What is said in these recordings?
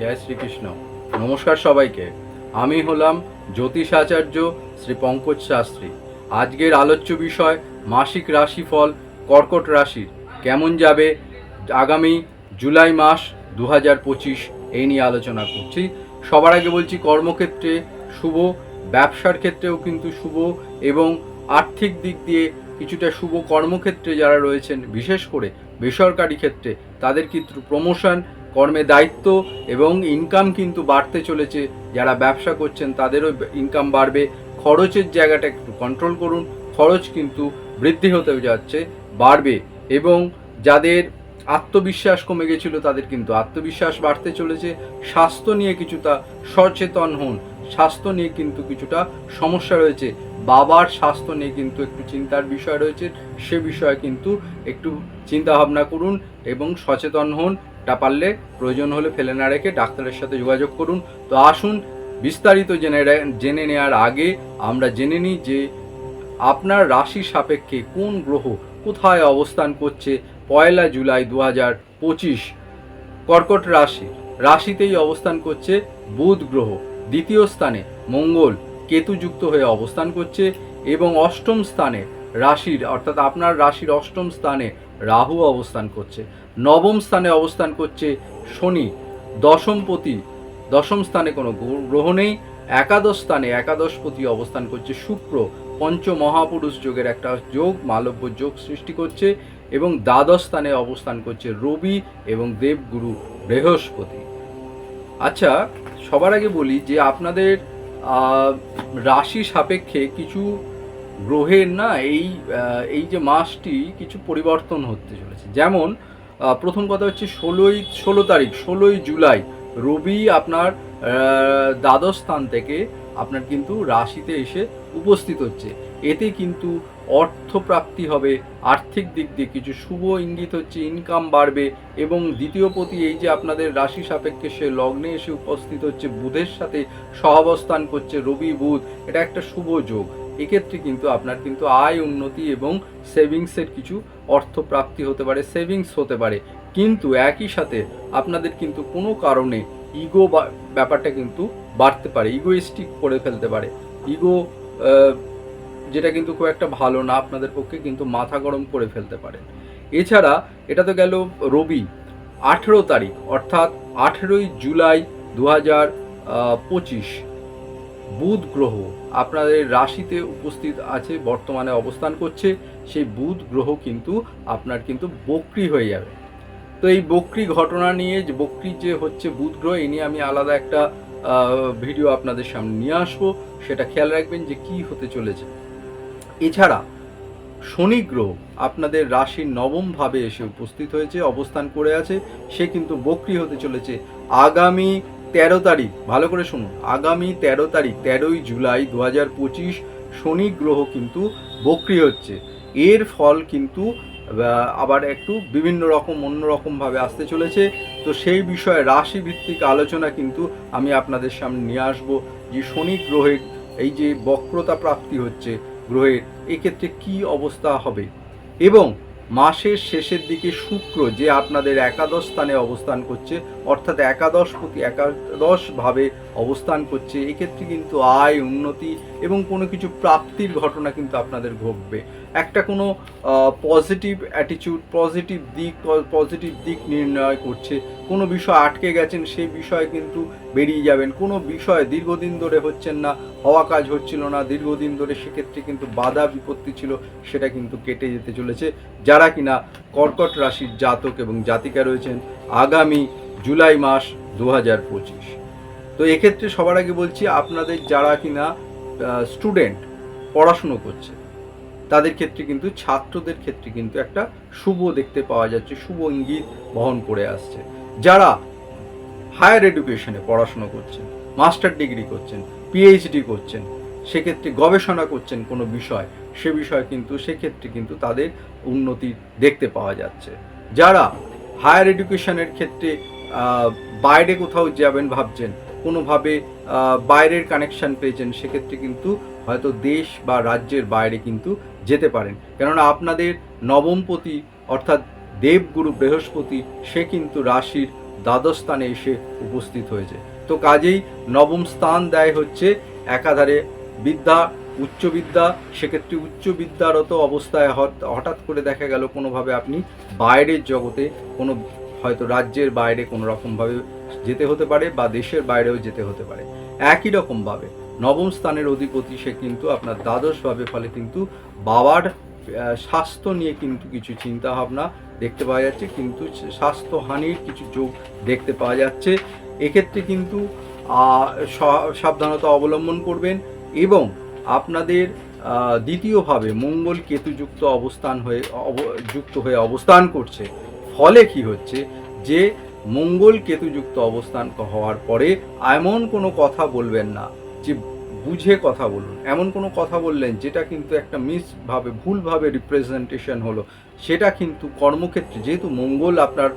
জয় শ্রীকৃষ্ণ। নমস্কার সবাইকে। আমি হলাম জ্যোতিষ আচার্য শ্রী পঙ্কজ শাস্ত্রী। আজকের আলোচ্য বিষয় মাসিক রাশিফল কর্কট রাশির। কেমন যাবে আগামী জুলাই মাস দু এই নিয়ে আলোচনা করছি। সবার আগে বলছি কর্মক্ষেত্রে শুভ, ব্যবসার ক্ষেত্রেও কিন্তু শুভ এবং আর্থিক দিক দিয়ে কিছুটা শুভ কর্মক্ষেত্রে যারা রয়েছেন, বিশেষ করে বেসরকারি ক্ষেত্রে, তাদের কিন্তু প্রমোশন কর্মে দায়িত্ব এবং ইনকাম কিন্তু বাড়তে চলেছে। যারা ব্যবসা করছেন তাদেরও ইনকাম বাড়বে। খরচের জায়গাটা একটু কন্ট্রোল করুন। খরচ কিন্তু বৃদ্ধি হতে যাচ্ছে, বাড়বে এবং যাদের আত্মবিশ্বাস কমে গেছিল তাদের কিন্তু আত্মবিশ্বাস বাড়তে চলেছে। স্বাস্থ্য নিয়ে কিছুটা সচেতন হন। স্বাস্থ্য নিয়ে কিন্তু কিছুটা সমস্যা রয়েছে। বাবার স্বাস্থ্য নিয়ে কিন্তু একটু চিন্তার বিষয় রয়েছে। সে বিষয়ে কিন্তু একটু চিন্তা ভাবনা করুন এবং সচেতন হন। তা পারলে প্রয়োজন হলে ফেলে না রেখে ডাক্তারের সাথে যোগাযোগ করুন। তো আসুন, বিস্তারিত জেনে জেনে নেওয়ার আগে আমরা জেনে নিই যে আপনার রাশি সাপেক্ষে কোন গ্রহ কোথায় অবস্থান করছে পয়লা জুলাই দু হাজার পঁচিশ। কর্কট রাশি, রাশিতেই অবস্থান করছে বুধ গ্রহ। দ্বিতীয় স্থানে মঙ্গল, কেতুযুক্ত হয়ে অবস্থান করছে এবং অষ্টম স্থানে রাশির, অর্থাৎ আপনার রাশির অষ্টম স্থানে রাহু অবস্থান করছে, নবম স্থানে অবস্থান করছে শনি দশমপতি দশম স্থানে কোনো গ্র- গ্রহ নেই, একাদশ স্থানে একাদশপতি অবস্থান করছে শুক্র পঞ্চ মহাপুরুষ যোগের একটা যোগ, মালব্য যোগ সৃষ্টি করছে এবং দ্বাদশ স্থানে অবস্থান করছে রবি এবং দেবগুরু বৃহস্পতি। আচ্ছা সবার আগে বলি যে আপনাদের রাশি সাপেক্ষে কিছু গ্রহের না এই এই যে মাসটি কিছু পরিবর্তন হতে চলেছে। যেমন প্রথম কথা হচ্ছে ষোলোই, ষোলো তারিখ, ষোলোই জুলাই, রবি আপনার দ্বাদশ স্থান থেকে আপনার কিন্তু রাশিতে এসে উপস্থিত হচ্ছে। এতে কিন্তু অর্থপ্রাপ্তি হবে, আর্থিক দিক দিয়ে কিছু শুভ ইঙ্গিত হচ্ছে ইনকাম বাড়বে এবং দ্বিতীয় প্রতি এই যে আপনাদের রাশি সাপেক্ষে সে লগ্নে এসে উপস্থিত হচ্ছে, বুধের সাথে সহাবস্থান করছে, রবি, বুধ, এটা একটা শুভ যোগ। এক্ষেত্রে কিন্তু আপনার কিন্তু আয় উন্নতি এবং সেভিংসের কিছু অর্থপ্রাপ্তি হতে পারে সেভিংস হতে পারে। কিন্তু একই সাথে আপনাদের কিন্তু কোনো কারণে ইগো ব্যাপারটা কিন্তু বাড়তে পারে ইগোইস্টিক করে ফেলতে পারে। ইগো যেটা কিন্তু খুব একটা ভালো না, আপনাদের পক্ষে কিন্তু মাথা গরম করে ফেলতে পারে। এছাড়া এটা তো গেল রবি, আঠেরো তারিখ, অর্থাৎ আঠেরোই জুলাই দু হাজার পঁচিশ। বুধ গ্রহ আপনাদের রাশিতে উপস্থিত আছে, বর্তমানে অবস্থান করছে, সেই বুধ গ্রহ কিন্তু আপনার কিন্তু বক্রি হয়ে যাবে। তো এই বক্রি ঘটনা নিয়ে যে, বক্রি যে হচ্ছে বুধ গ্রহ এই নিয়ে আমি আলাদা একটা ভিডিও আপনাদের সামনে নিয়ে আসব। সেটা খেয়াল রাখবেন যে কি হতে চলেছে। এছাড়া শনি গ্রহ আপনাদের রাশির নবম ভাবে এসে উপস্থিত হয়েছে, অবস্থান করে আছে, সে কিন্তু বক্রি হতে চলেছে। আগামী তেরো তারিখ, ভালো করে শুনুন, আগামী তেরো তারিখ, তেরোই জুলাই দু হাজার পঁচিশ শনি গ্রহ কিন্তু বক্রি হচ্ছে। এর ফল কিন্তু আবার একটু বিভিন্ন রকম অন্যরকমভাবে আসতে চলেছে। তো সেই বিষয়ে রাশি ভিত্তিক আলোচনা কিন্তু আমি আপনাদের সামনে নিয়ে আসব যে শনি গ্রহের এই যে বক্রতা প্রাপ্তি হচ্ছে গ্রহের, এক্ষেত্রে কি অবস্থা হবে? এবং মাসের শেষের দিকে শুক্র যে আপনাদের একাদশ স্থানে অবস্থান করছে অর্থাৎ একাদশ প্রতি একাদশভাবে অবস্থান করছে। এক্ষেত্রে কিন্তু আয়, উন্নতি এবং কোনো কিছু প্রাপ্তির ঘটনা কিন্তু আপনাদের ঘটবে। একটা কোনো পজিটিভ অ্যাটিটিউড পজিটিভ দিক পজিটিভ দিক নির্ণয় করছে। কোনো বিষয় আটকে গেছেন সেই বিষয়ে কিন্তু বেরিয়ে যাবেন। কোনো বিষয় দীর্ঘদিন ধরে হচ্ছেন না, হওয়া কাজ হচ্ছিল না, দীর্ঘদিন ধরে সেক্ষেত্রে কিন্তু বাধা বিপত্তি ছিল, সেটা কিন্তু কেটে যেতে চলেছে। যারা কিনা কর্কট রাশির জাতক এবং জাতিকা রয়েছেন, আগামী জুলাই মাস দু হাজার পঁচিশ। তো এক্ষেত্রে সবার আগে বলছি, আপনাদের যারা কিনা স্টুডেন্ট পড়াশুনো করছে, তাদের ক্ষেত্রে কিন্তু, ছাত্রদের ক্ষেত্রে কিন্তু একটা শুভ দেখতে পাওয়া যাচ্ছে, শুভ ইঙ্গিত বহন করে আসছে। যারা হায়ার এডুকেশনে পড়াশুনো করছেন মাস্টার ডিগ্রি করছেন পিএইচডি করছেন, সেক্ষেত্রে গবেষণা করছেন কোনো বিষয়, সে বিষয়ে কিন্তু, সেক্ষেত্রে কিন্তু তাদের উন্নতি দেখতে পাওয়া যাচ্ছে। যারা হায়ার এডুকেশনের ক্ষেত্রে বাইরে কোথাও যাবেন, ভাবছেন, কোনোভাবে বাইরের কানেকশন পেয়েছেন, সেক্ষেত্রে কিন্তু হয়তো দেশ বা রাজ্যের বাইরে কিন্তু যেতে পারেন। কেননা আপনাদের নবমপতি অর্থাৎ দেবগুরু বৃহস্পতি, সে কিন্তু রাশির দ্বাদশ স্থানে এসে উপস্থিত হয়েছে। তো কাজেই নবম স্থান দেয় হচ্ছে একাধারে বিদ্যা, উচ্চ বিদ্যা, সেক্ষেত্রে উচ্চ বিদ্যারত অবস্থায় হঠাৎ করে দেখা গেল কোনোভাবে আপনি বাইরের জগতে কোনো হয়তো রাজ্যের বাইরে কোনো রকমভাবে যেতে হতে পারে বা দেশের বাইরেও যেতে হতে পারে। একই রকমভাবে নবম স্থানের অধিপতি সে কিন্তু আপনার দ্বাদশভাবে, ফলে কিন্তু বাবার স্বাস্থ্য নিয়ে কিন্তু কিছু চিন্তা ভাবনা দেখতে পাওয়া যাচ্ছে, কিন্তু স্বাস্থ্যহানির কিছু যোগ দেখতে পাওয়া যাচ্ছে। এক্ষেত্রে কিন্তু সাবধানতা অবলম্বন করবেন এবং আপনাদের দ্বিতীয়ভাবে মঙ্গল কেতুযুক্ত অবস্থান হয়ে যুক্ত হয়ে অবস্থান করছে। ফলে কি হচ্ছে যে মঙ্গল কেতুযুক্ত অবস্থান হওয়ার পরে এমন কোনো কথা বলবেন না, যে বুঝে কথা বলুন। এমন কোনো কথা বললেন যেটা কিন্তু একটা মিসভাবে, ভুলভাবে রিপ্রেজেন্টেশন হলো। সেটা কিন্তু কর্মক্ষেত্রে, যেহেতু মঙ্গল আপনার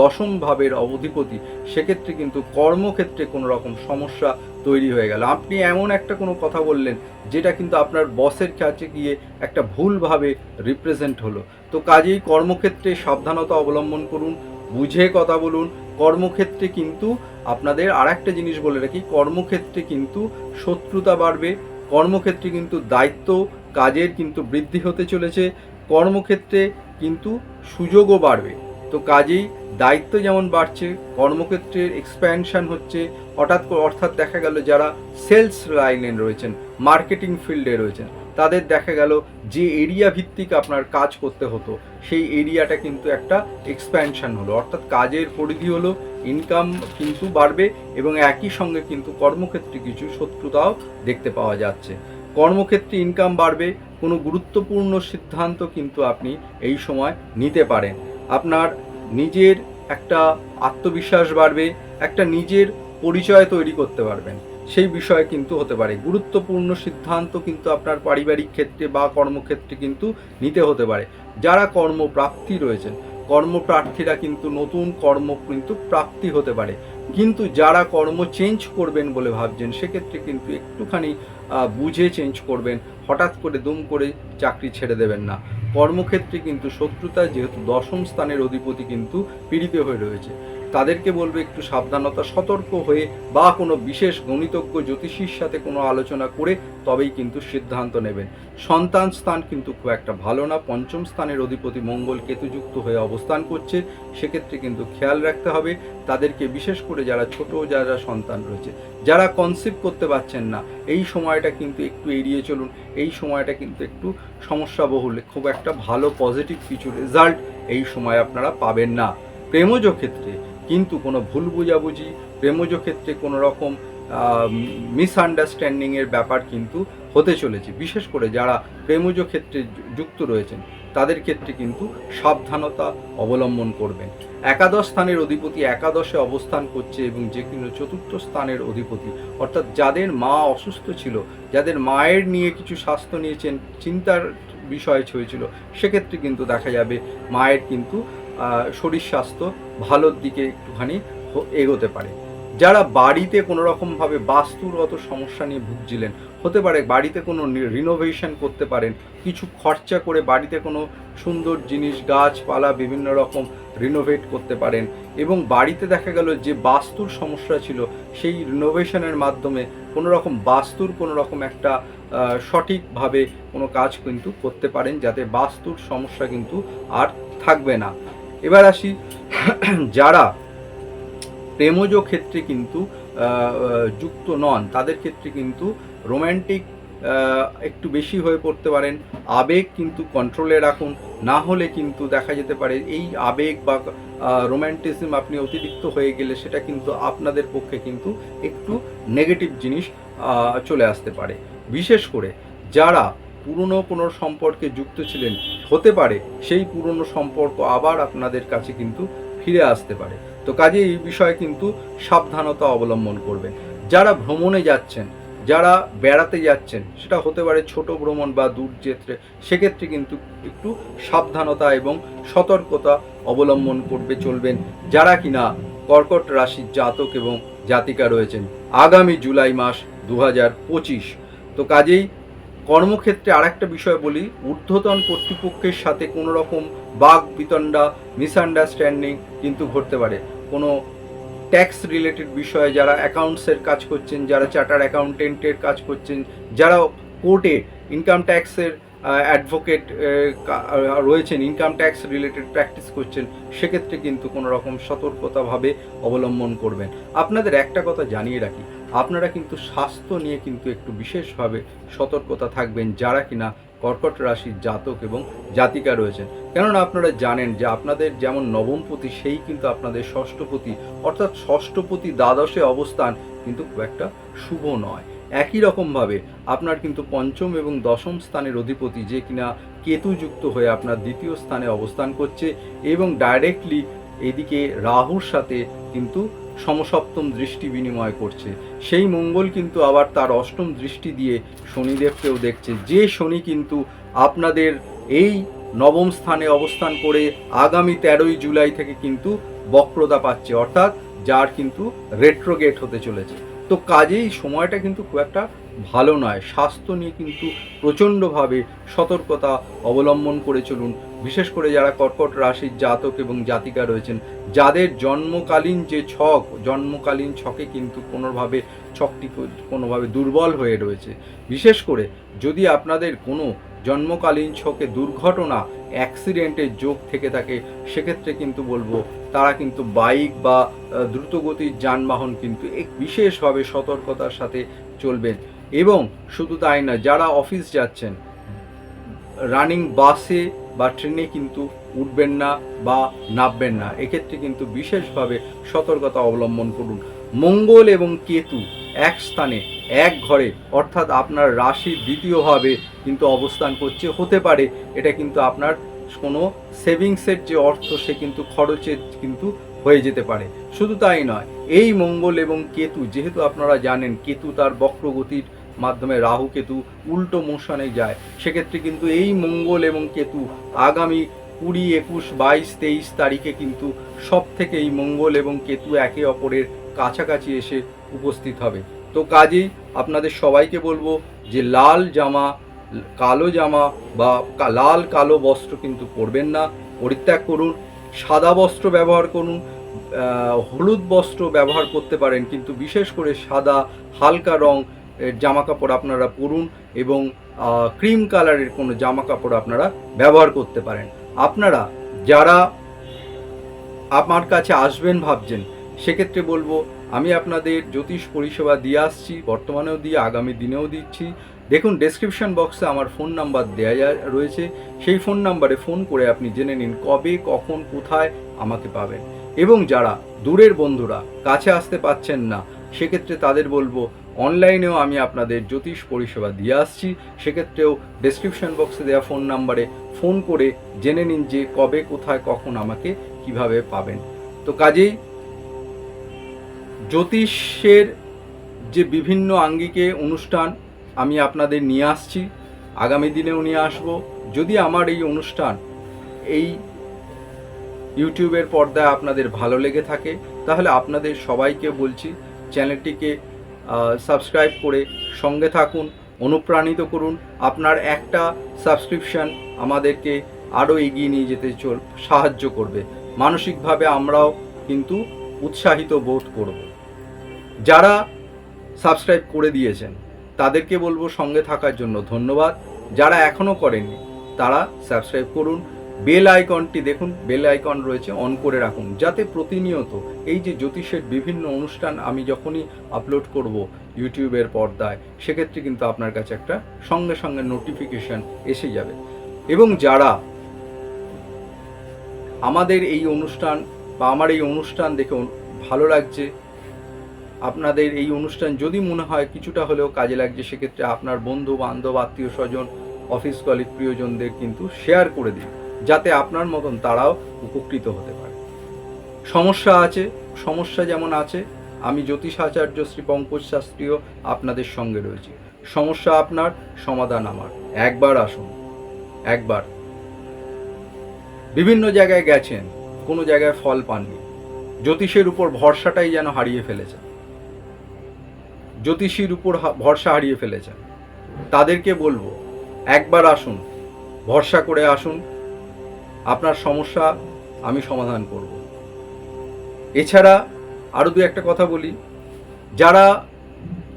দশম ভাবের অধিপতি, সেক্ষেত্রে কিন্তু কর্মক্ষেত্রে কোনো রকম সমস্যা তৈরি হয়ে গেল। আপনি এমন একটা কোনো কথা বললেন, যেটা কিন্তু আপনার বসের কাছে গিয়ে একটা ভুলভাবে রিপ্রেজেন্ট হলো। তো কাজেই কর্মক্ষেত্রে সাবধানতা অবলম্বন করুন, বুঝে কথা বলুন। কর্মক্ষেত্রে কিন্তু আপনাদের আর একটা জিনিস বলে রাখি, কর্মক্ষেত্রে কিন্তু শত্রুতা বাড়বে, কর্মক্ষেত্রে কিন্তু দায়িত্ব কাজের কিন্তু বৃদ্ধি হতে চলেছে, কর্মক্ষেত্রে কিন্তু সুযোগও বাড়বে। তো কাজেই দায়িত্ব যেমন বাড়ছে, কর্মক্ষেত্রের এক্সপ্যানশন হচ্ছে, হঠাৎ করে অর্থাৎ দেখা গেল যারা সেলস লাইনে রয়েছেন মার্কেটিং ফিল্ডে রয়েছেন, তাদের দেখা গেল যে এরিয়া ভিত্তিক আপনার কাজ করতে হতো, সেই এরিয়াটা কিন্তু একটা এক্সপ্যানশন হলো। অর্থাৎ কাজের পরিধি হলো ইনকাম কিন্তু বাড়বে এবং একই সঙ্গে কিন্তু কর্মক্ষেত্রে কিছু শত্রুতাও দেখতে পাওয়া যাচ্ছে। কর্মক্ষেত্রে ইনকাম বাড়বে, কোনো গুরুত্বপূর্ণ সিদ্ধান্ত কিন্তু আপনি এই সময় নিতে পারেন। আপনার নিজের একটা আত্মবিশ্বাস বাড়বে, একটা নিজের পরিচয় তৈরি করতে পারবেন। সেই বিষয় কিন্তু হতে পারে। গুরুত্বপূর্ণ সিদ্ধান্ত কিন্তু আপনার পারিবারিক ক্ষেত্রে বা কর্মক্ষেত্রে কিন্তু নিতে হতে পারে। যারা কর্মপ্রাপ্তি রয়েছেন, কর্মপ্রার্থীরা কিন্তু নতুন কর্ম কিন্তু প্রাপ্তি হতে পারে। কিন্তু যারা কর্ম চেঞ্জ করবেন বলে ভাবছেন, সেক্ষেত্রে কিন্তু একটুখানি বুঝে চেঞ্জ করবেন। হঠাৎ করে দুম করে চাকরি ছেড়ে দেবেন না। কর্মক্ষেত্রে কিন্তু শত্রুতা যেহেতু দশম স্থানের অধিপতি কিন্তু পীড়িত হয়ে রয়েছে। তাদেরকে বলবে একটু সাবধানতা, সতর্ক হয়ে বা কোনো বিশেষ গণিতজ্ঞ জ্যোতিষীর সাথে কোনো আলোচনা করে তবেই কিন্তু সিদ্ধান্ত নেবেন। সন্তান স্থান কিন্তু খুব একটা ভালো না। পঞ্চম স্থানের অধিপতি মঙ্গল কেতুযুক্ত হয়ে অবস্থান করছে। সেক্ষেত্রে কিন্তু খেয়াল রাখতে হবে, তাদেরকে বিশেষ করে যারা ছোট, যারা সন্তান রয়েছে। যারা কনসিভ করতে পারছেন না, এই সময়টা কিন্তু একটু এড়িয়ে চলুন। এই সময়টা কিন্তু একটু সমস্যা বহুল, খুব একটা ভালো পজিটিভ কিছু রেজাল্ট এই সময় আপনারা পাবেন না। প্রেমজ ক্ষেত্রে কিন্তু কোনো ভুল বোঝাবুঝি প্রেমজ ক্ষেত্রে কোনো রকম মিসআন্ডারস্ট্যান্ডিংয়ের ব্যাপার কিন্তু হতে চলেছে। বিশেষ করে যারা প্রেমজ ক্ষেত্রে যুক্ত রয়েছেন, তাদের ক্ষেত্রে কিন্তু সাবধানতা অবলম্বন করবেন। একাদশ স্থানের অধিপতি একাদশে অবস্থান করছে এবং যে কিনা চতুর্থ স্থানের অধিপতি, অর্থাৎ যাদের মা অসুস্থ ছিল, যাদের মায়ের নিয়ে কিছু স্বাস্থ্য নিয়েছেন চিন্তার বিষয় হয়েছিল, সেক্ষেত্রে কিন্তু দেখা যাবে মায়ের কিন্তু শরীর স্বাস্থ্য ভালোর দিকে একটুখানি এগোতে পারে। যারা বাড়িতে কোনো রকমভাবে বাস্তুগত সমস্যা নিয়ে ভুগছিলেন, হতে পারে বাড়িতে কোনো রিনোভেশন করতে পারেন, কিছু খরচা করে বাড়িতে কোনো সুন্দর জিনিস, গাছপালা, বিভিন্ন রকম রিনোভেট করতে পারেন এবং বাড়িতে দেখা গেল যে বাস্তুর সমস্যা ছিল, সেই রিনোভেশনের মাধ্যমে কোনো রকম বাস্তুর কোনো রকম একটা সঠিকভাবে কোনো কাজ কিন্তু করতে পারেন, যাতে বাস্তুর সমস্যা কিন্তু আর থাকবে না। এবার আসি। যারা প্রেমজ ক্ষেত্রে কিন্তু যুক্ত নন, তাদের ক্ষেত্রে কিন্তু রোম্যান্টিক একটু বেশি হয়ে পড়তে পারেন। আবেগ কিন্তু কন্ট্রোলে রাখুন। না হলে কিন্তু দেখা যেতে পারে এই আবেগ বা রোম্যান্টিসিম আপনি অতিরিক্ত হয়ে গেলে সেটা কিন্তু আপনাদের পক্ষে কিন্তু একটু নেগেটিভ জিনিস চলে আসতে পারে। বিশেষ করে যারা পুরনো কোনো সম্পর্কে যুক্ত ছিলেন হতে পারে, সেই পুরনো সম্পর্ক আবার আপনাদের কাছে কিন্তু ফিরে আসতে পারে। তো কাজে এই বিষয়ে কিন্তু সাবধানতা অবলম্বন করবেন। যারা ভ্রমণে যাচ্ছেন, যারা বেড়াতে যাচ্ছেন, সেটা হতে পারে ছোট ভ্রমণ বা দূর ক্ষেত্রে সেক্ষেত্রে কিন্তু একটু সাবধানতা এবং সতর্কতা অবলম্বন করবে চলবেন। যারা কিনা কর্কট রাশির জাতক এবং জাতিকা রয়েছেন, আগামী জুলাই মাস দু হাজার পঁচিশ। তো কাজেই কর্মক্ষেত্রে আরেকটা বিষয় বলি, ঊর্ধ্বতন কর্তৃপক্ষের সাথে কোনো রকম বাঘ বিতণ্ডা মিসআন্ডারস্ট্যান্ডিং কিন্তু ঘটতে পারে। কোনো ট্যাক্স রিলেটেড বিষয়ে যারা অ্যাকাউন্টসের কাজ করছেন, যারা চার্টার অ্যাকাউন্টেন্টের কাজ করছেন, যারা কোর্টে ইনকাম ট্যাক্সের অ্যাডভোকেট রয়েছেন ইনকাম ট্যাক্স রিলেটেড প্র্যাকটিস করছেন, সেক্ষেত্রে কিন্তু কোনো রকম সতর্কতাভাবে অবলম্বন করবেন। আপনাদের একটা কথা জানিয়ে রাখি আপনারা কিন্তু স্বাস্থ্য নিয়ে কিন্তু একটু বিশেষভাবে সতর্কতা থাকবেন যারা কিনা কর্কট রাশির জাতক এবং জাতিকা রয়েছেন। কেননা আপনারা জানেন যে আপনাদের যেমন নবমপতি সেই কিন্তু আপনাদের ষষ্ঠপতি অর্থাৎ ষষ্ঠপতি দ্বাদশে অবস্থান কিন্তু খুব একটা শুভ নয়। একই রকমভাবে আপনার কিন্তু পঞ্চম এবং দশম স্থানের অধিপতি যে কিনা কেতুযুক্ত হয়ে আপনার দ্বিতীয় স্থানে অবস্থান করছে এবং ডাইরেক্টলি এদিকে রাহুর সাথে কিন্তু সমসপ্তম দৃষ্টি বিনিময় করছে। সেই মঙ্গল কিন্তু আবার তার অষ্টম দৃষ্টি দিয়ে শনিদেবকেও দেখছে। যে শনি কিন্তু আপনাদের এই নবম স্থানে অবস্থান করে আগামী তেরোই জুলাই থেকে কিন্তু বক্রতা পাচ্ছে, অর্থাৎ যার কিন্তু রেট্রোগেট হতে চলেছে। তো কাজেই সময়টা কিন্তু খুব একটা ভালো নয়। স্বাস্থ্য নিয়ে কিন্তু প্রচণ্ডভাবে সতর্কতা অবলম্বন করে চলুন। বিশেষ করে যারা কর্কট রাশির জাতক এবং জাতিকা রয়েছেন, যাদের জন্মকালীন যে ছক, জন্মকালীন ছকে কিন্তু কোনোভাবে ছকটি কোনোভাবে দুর্বল হয়ে রয়েছে। বিশেষ করে যদি আপনাদের কোনো জন্মকালীন ছকে দুর্ঘটনা অ্যাক্সিডেন্টের যোগ থেকে থাকে, সেক্ষেত্রে কিন্তু বলব, তারা কিন্তু বাইক বা দ্রুতগতির যানবাহন কিন্তু এক বিশেষভাবে সতর্কতার সাথে চলবেন। এবং শুধু তাই না, যারা অফিস যাচ্ছেন রানিং বাসে বা ট্রেনে কিন্তু উঠবেন না বা নামবেন না। এক্ষেত্রে কিন্তু বিশেষভাবে সতর্কতা অবলম্বন করুন। মঙ্গল এবং কেতু এক স্থানে, এক ঘরে, অর্থাৎ আপনার রাশির দ্বিতীয়ভাবে কিন্তু অবস্থান করছে, হতে পারে এটা কিন্তু আপনার কোনো সেভিংসের যে অর্থ, সে কিন্তু খরচের কিন্তু হয়ে যেতে পারে। শুধু তাই নয়, এই মঙ্গল এবং কেতু, যেহেতু আপনারা জানেন কেতু তার বক্রগতির মাধ্যমে রাহু কেতু উল্টো মোশনে যায়, সেক্ষেত্রে কিন্তু এই মঙ্গল এবং কেতু আগামী কুড়ি, একুশ, বাইশ, তেইশ তারিখে কিন্তু সব থেকে এই মঙ্গল এবং কেতু একে অপরের কাছাকাছি এসে উপস্থিত হবে। তো কাজেই আপনাদের সবাইকে বলব যে লাল জামা, কালো জামা বা লাল কালো বস্ত্র কিন্তু পরবেন না। পরিত্যাগ করুন, সাদা বস্ত্র ব্যবহার করুন হলুদ বস্ত্র ব্যবহার করতে পারেন, কিন্তু বিশেষ করে সাদা, হালকা রং জামা কাপড় আপনারা পরুন এবং ক্রিম কালারের কোনো জামা কাপড় আপনারা ব্যবহার করতে পারেন। আপনারা যারা আমার কাছে আসবেন ভাবছেন, সেক্ষেত্রে বলব, আমি আপনাদের জ্যোতিষ পরিষেবা দিয়ে আসছি, বর্তমানেও দিয়ে, আগামী দিনেও দিচ্ছি। দেখুন ডেসক্রিপশন বক্সে আমার ফোন নাম্বার দেওয়া যা- রয়েছে, সেই ফোন নাম্বারে ফোন করে আপনি জেনে নিন কবে, কখন, কোথায় আমাকে পাবেন। এবং যারা দূরের বন্ধুরা কাছে আসতে পাচ্ছেন না, সেক্ষেত্রে তাদের বলব, অনলাইনেও আমি আপনাদের জ্যোতিষ পরিষেবা দিয়ে আসছি। সেক্ষেত্রেও ডেসক্রিপশন বক্সে দেওয়া ফোন নাম্বারে ফোন করে জেনে নিন যে কবে, কোথায়, কখন আমাকে কীভাবে পাবেন। তো কাজেই জ্যোতিষের যে বিভিন্ন আঙ্গিকে অনুষ্ঠান আমি আপনাদের নিয়ে আসছি। আগামী দিনেও নিয়ে আসব। যদি আমার এই অনুষ্ঠান, এই ইউটিউবের পর্দায় আপনাদের ভালো লেগে থাকে, তাহলে আপনাদের সবাইকে বলছি চ্যানেলটিকে সাবস্ক্রাইব করে সঙ্গে থাকুন, অনুপ্রাণিত করুন। আপনার একটা সাবস্ক্রিপশন আমাদেরকে আরও এগিয়ে নিয়ে যেতে চল, সাহায্য করবে। মানসিকভাবে আমরাও কিন্তু উৎসাহিত বোধ করব। যারা সাবস্ক্রাইব করে দিয়েছেন, তাদেরকে বলব সঙ্গে থাকার জন্য ধন্যবাদ। যারা এখনও করেননি, তারা সাবস্ক্রাইব করুন। বেল আইকনটি দেখুন, বেল আইকন রয়েছে, অন করে রাখুন, যাতে প্রতিনিয়ত এই যে জ্যোতিষের বিভিন্ন অনুষ্ঠান আমি যখনই আপলোড করব ইউটিউবের পর্দায়, সেক্ষেত্রে কিন্তু আপনার কাছে একটা সঙ্গে সঙ্গে নোটিফিকেশন এসে যাবে। এবং যারা আমাদের এই অনুষ্ঠান বা আমার এই অনুষ্ঠান দেখে ভালো লাগছে, আপনাদের এই অনুষ্ঠান যদি মনে হয় কিছুটা হলেও কাজে লাগছে, সেক্ষেত্রে আপনার বন্ধু বান্ধব আত্মীয় স্বজন অফিস কলিগ প্রিয়জনদের কিন্তু শেয়ার করে দিন। যাতে আপনার মতন তারাও উপকৃত হতে পারে। সমস্যা আছে, সমস্যা যেমন আছে, আমি জ্যোতিষ আচার্য শ্রী পঙ্কজ শাস্ত্রীও আপনাদের সঙ্গে রয়েছি। সমস্যা আপনার, সমাধান আমার। একবার আসুন, একবার। বিভিন্ন জায়গায় গেছেন, কোনো জায়গায় ফল পাননি। জ্যোতিষের উপর ভরসাটাই যেন হারিয়ে ফেলেছেন। জ্যোতিষীর উপর ভরসা হারিয়ে ফেলেছেন। তাদেরকে বলব, একবার আসুন, ভরসা করে আসুন আপনার সমস্যা আমি সমাধান করব। এছাড়া আরও দু একটা কথা বলি। যারা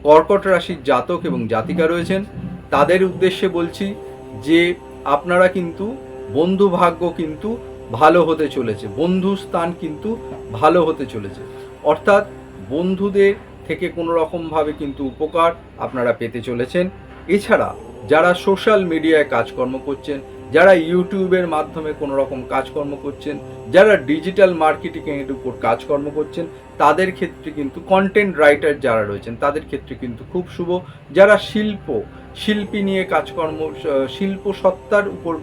কর্কট রাশির জাতক এবং জাতিকা রয়েছেন, তাদের উদ্দেশ্যে বলছি যে আপনারা কিন্তু বন্ধু ভাগ্য কিন্তু ভালো হতে চলেছে। বন্ধু স্থান কিন্তু ভালো হতে চলেছে। অর্থাৎ বন্ধুদের থেকে কোনো রকমভাবে কিন্তু উপকার আপনারা পেতে চলেছেন। এছাড়া যারা সোশ্যাল মিডিয়ায় কাজকর্ম করছেন যারা ইউটিউবের মাধ্যমে কোনো রকম কাজকর্ম করছেন, যারা ডিজিটাল মার্কেটিংয়ের উপর কাজকর্ম করছেন, তাদের ক্ষেত্রে কিন্তু কন্টেন্ট রাইটার যারা রয়েছেন, তাদের ক্ষেত্রে কিন্তু খুব শুভ। যারা শিল্প, শিল্পী নিয়ে কাজকর্ম শিল্প সত্তার উপর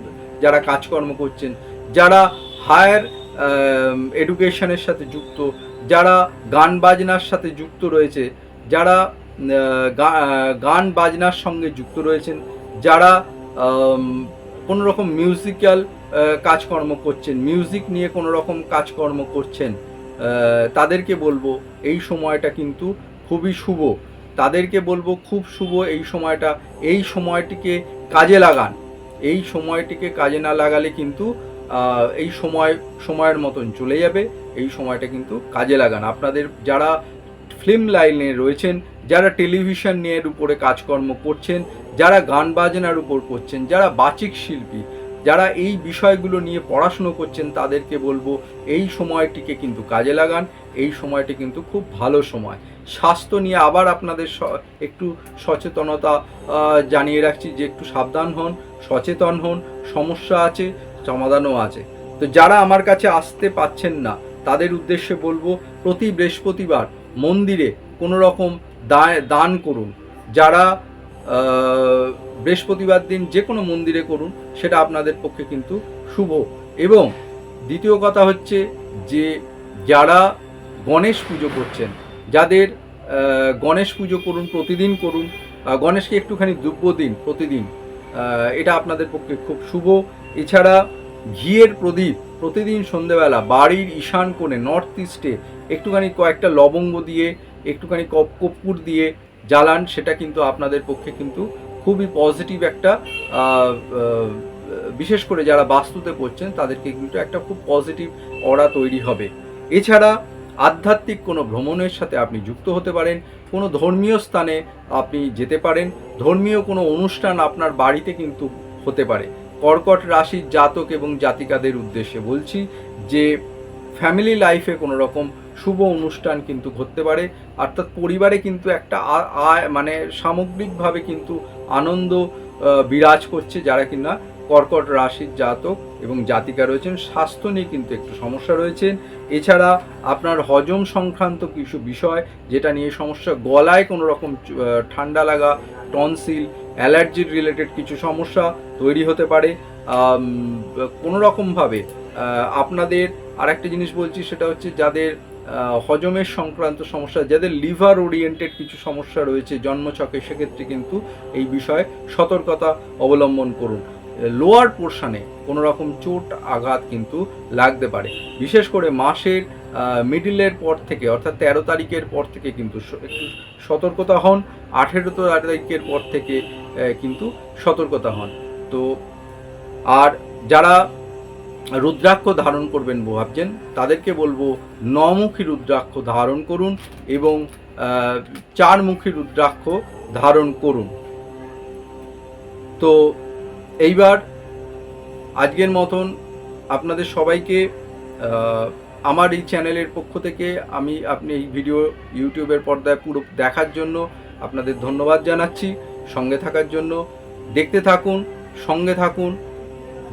যারা কাজকর্ম করছেন, যারা হায়ার এডুকেশনের সাথে যুক্ত, যারা গান বাজনার সাথে যুক্ত রয়েছে, যারা গান বাজনার সঙ্গে যুক্ত রয়েছেন, যারা কোনো রকম মিউজিক্যাল কাজকর্ম করছেন। মিউজিক নিয়ে কোনো রকম কাজকর্ম করছেন। তাদেরকে বলব, এই সময়টা কিন্তু খুবই শুভ। তাদেরকে বলব, খুব শুভ এই সময়টা। এই সময়টিকে কাজে লাগান। এই সময়টিকে কাজে না লাগালে কিন্তু এই সময়, সময়ের মতন চলে যাবে। এই সময়টা কিন্তু কাজে লাগান। আপনাদের যারা ফিল্ম লাইনে রয়েছেন, যারা টেলিভিশন নিয়ে উপরে কাজকর্ম করছেন, যারা গান বাজনার উপর করছেন, যারা বাচিক শিল্পী, যারা এই বিষয়গুলো নিয়ে পড়াশুনো করছেন, তাদেরকে বলব এই সময়টিকে কিন্তু কাজে লাগান, এই সময়টি কিন্তু খুব ভালো সময়। স্বাস্থ্য নিয়ে আবার আপনাদের একটু সচেতনতা জানিয়ে রাখছি যে একটু সাবধান হন, সচেতন হন, সমস্যা আছে, সমাধানও আছে। তো যারা আমার কাছে আসতে পাচ্ছেন না, তাদের উদ্দেশ্যে বলব, প্রতি বৃহস্পতিবার মন্দিরে কোনো রকম দান করুন। যারা বৃহস্পতিবার দিন যে কোনো মন্দিরে করুন, সেটা আপনাদের পক্ষে কিন্তু শুভ। এবং দ্বিতীয় কথা হচ্ছে যে, যারা গণেশ পুজো করছেন, যাদের গণেশ পুজো করুন, প্রতিদিন করুন গণেশকে একটুখানি দুব্য দিন প্রতিদিন এটা আপনাদের পক্ষে খুব শুভ। এছাড়া ঘিয়ের প্রদীপ প্রতিদিন সন্ধেবেলা বাড়ির ঈশান কোণে নর্থ ইস্টে একটুখানি কয়েকটা লবঙ্গ দিয়ে, একটুখানি কপ, কর্পূর দিয়ে জ্বালান, সেটা কিন্তু আপনাদের পক্ষে কিন্তু খুবই পজিটিভ একটা বিশেষ করে যারা বাস্তুতে পড়ছেন, তাদেরকে কিন্তু একটা খুব পজিটিভ অরা তৈরি হবে। এছাড়া আধ্যাত্মিক কোনো ভ্রমণের সাথে আপনি যুক্ত হতে পারেন, কোনো ধর্মীয় স্থানে আপনি যেতে পারেন, ধর্মীয় কোনো অনুষ্ঠান আপনার বাড়িতে কিন্তু হতে পারে। কর্কট রাশির জাতক এবং জাতিকাদের উদ্দেশ্যে বলছি যে ফ্যামিলি লাইফে কোনো রকম শুভ অনুষ্ঠান কিন্তু ঘটতে পারে। অর্থাৎ পরিবারে কিন্তু একটা আয় মানে সামগ্রিকভাবে কিন্তু আনন্দ বিরাজ করছে যারা কিনা কর্কট রাশির জাতক এবং জাতিকা রয়েছেন। স্বাস্থ্য নিয়ে কিন্তু একটু সমস্যা রয়েছে। এছাড়া আপনার হজম সংক্রান্ত কিছু বিষয় যেটা নিয়ে সমস্যা, গলায় কোনো রকম ঠান্ডা লাগা, টনসিল অ্যালার্জির রিলেটেড কিছু সমস্যা তৈরি হতে পারে। কোনো রকমভাবে আপনাদের আরেকটা জিনিস বলছি সেটা হচ্ছে যাদের হজমের সংক্রান্ত সমস্যা, যাদের লিভার ওরিয়েন্টেড কিছু সমস্যা রয়েছে, জন্মছকে, সেক্ষেত্রে কিন্তু এই বিষয়ে সতর্কতা অবলম্বন করুন। লোয়ার পোর্শানে কোনো রকম চোট, আঘাত কিন্তু লাগতে পারে। বিশেষ করে মাসের মিডিলের পর থেকে, অর্থাৎ তেরো তারিখের পর থেকে কিন্তু একটু সতর্কতা হন। আঠেরো তারিখের পর থেকে কিন্তু সতর্কতা হন। তো, আর যারা রুদ্রাক্ষ ধারণ করবেন ভাবছেন, তাদেরকে বলব নমুখী রুদ্রাক্ষ ধারণ করুন এবং চারমুখী রুদ্রাক্ষ ধারণ করুন। তো এইবার আজকের মতন আপনাদের সবাইকে আমার এই চ্যানেলের পক্ষ থেকে আমি আপনি এই ভিডিও ইউটিউবের পর্দায় পুরো দেখার জন্য আপনাদের ধন্যবাদ জানাচ্ছি। সঙ্গে থাকার জন্য দেখতে থাকুন, সঙ্গে থাকুন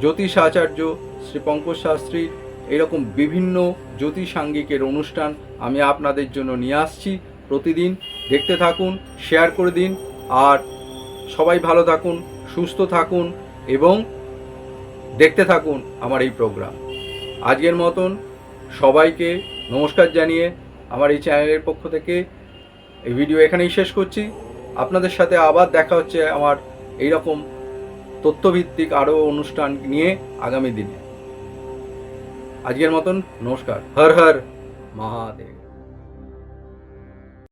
জ্যোতিষ আচার্য শ্রী পঙ্কজ শাস্ত্রী এরকম বিভিন্ন জ্যোতিষাঙ্গিকের অনুষ্ঠান আমি আপনাদের জন্য নিয়ে আসছি। প্রতিদিন দেখতে থাকুন শেয়ার করে দিন, আর সবাই ভালো থাকুন, সুস্থ থাকুন। এবং দেখতে থাকুন আমার এই প্রোগ্রাম। আজকের মতন সবাইকে নমস্কার জানিয়ে আমার এই চ্যানেলের পক্ষ থেকে এই ভিডিও এখানেই শেষ করছি। আপনাদের সাথে আবার দেখা হচ্ছে আমার এই রকম তথ্যভিত্তিক আরও অনুষ্ঠান নিয়ে আগামী দিনে। আজকের মতন নমস্কার। হর হর মহাদেব।